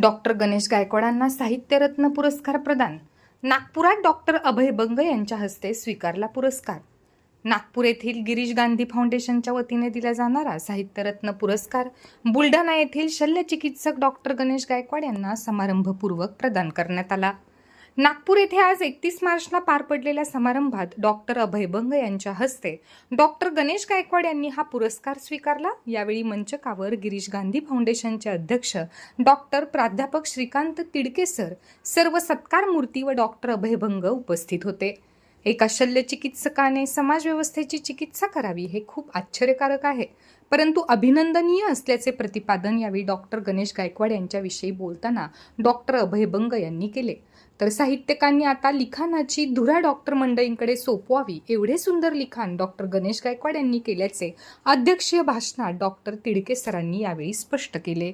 Doctor Ganesh गायकवाडांना साहित्यरत्न पुरस्कार प्रदान. नागपुरात डॉक्टर अभय बंग यांच्या हस्ते स्वीकारला पुरस्कार. नागपूर येथील गिरीश गांधी फाउंडेशनच्या वतीने दिला जाणारा साहित्यरत्न पुरस्कार बुलढाणा येथील शल्यचिकित्सक डॉक्टर गणेश गायकवाड यांना समारंभपूर्वक प्रदान करण्यात आला. नागपूर येथे आज एकतीस मार्चला पार पडलेल्या समारंभात डॉक्टर अभय बंग यांच्या हस्ते डॉक्टर गणेश गायकवाड यांनी हा पुरस्कार स्वीकारला. यावेळी मंचकावर गिरीश गांधी फाउंडेशनचे अध्यक्ष डॉक्टर प्राध्यापक श्रीकांत तिडके सर सर्व सत्कार मूर्ती व डॉक्टर अभय बंग उपस्थित होते. एका शल्यचिकित्सकाने समाजव्यवस्थेची चिकित्सा करावी हे खूप आश्चर्यकारक आहे. परंतु अभिनंदनीय असल्याचे प्रतिपादन यावेळी डॉक्टर गणेश गायकवाड यांच्याविषयी बोलताना डॉक्टर अभय बंग यांनी केले. तर साहित्यकांनी आता लिखाणाची धुरा डॉक्टर मंडळींकडे सोपवावी एवढे सुंदर लिखाण डॉक्टर गणेश गायकवाड यांनी केल्याचे अध्यक्षीय भाषणात डॉक्टर तिडके सरांनी यावेळी स्पष्ट केले.